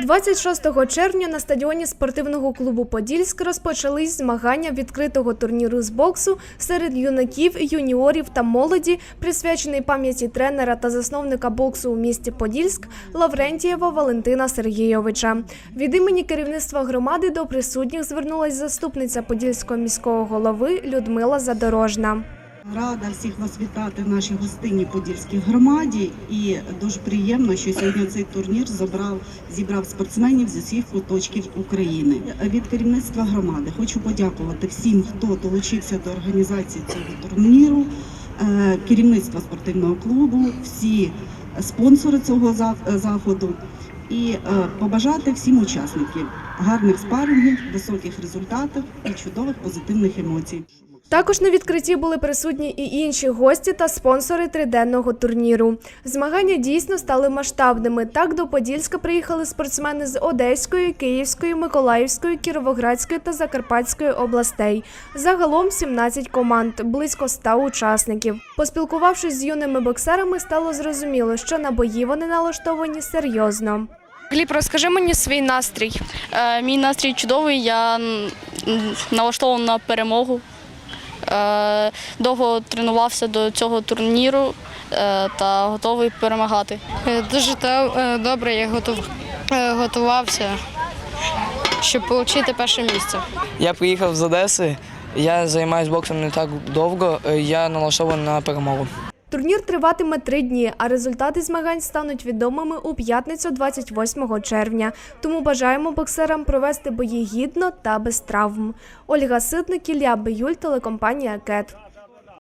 26 червня на стадіоні спортивного клубу Подільськ розпочались змагання відкритого турніру з боксу серед юнаків, юніорів та молоді, присвячений пам'яті тренера та засновника боксу у місті Подільськ Лаврентієва Валентина Сергійовича. Від імені керівництва громади до присутніх звернулась заступниця подільського міського голови Людмила Задорожна. Рада всіх вас вітати в нашій гостинній Подільській громаді. І дуже приємно, що сьогодні цей турнір забрав зібрав спортсменів з усіх куточків України. Від керівництва громади хочу подякувати всім, хто долучився до організації цього турніру, е, керівництва спортивного клубу, всі спонсори цього заходу. І е, побажати всім учасників гарних спарингів, високих результатів і чудових позитивних емоцій. Також на відкритті були присутні і інші гості та спонсори триденного турніру. Змагання дійсно стали масштабними. Так до Подільська приїхали спортсмени з Одеської, Київської, Миколаївської, Кіровоградської та Закарпатської областей. Загалом 17 команд, близько 100 учасників. Поспілкувавшись з юними боксерами, стало зрозуміло, що на бої вони налаштовані серйозно. Гліб, розкажи мені свій настрій. Е, Мій настрій чудовий, я м, налаштований на перемогу. Е, Довго тренувався до цього турніру е, та готовий перемагати. Е, Дуже добре, я готувався, щоб отримати перше місце. Я приїхав з Одеси. Я займаюся боксом не так довго. Я налаштований на перемогу. Турнір триватиме три дні, а результати змагань стануть відомими у п'ятницю 28 червня. Тому бажаємо боксерам провести бої гідно та без травм. Ольга Ситник, Ілля Биюль, телекомпанія КЕТ.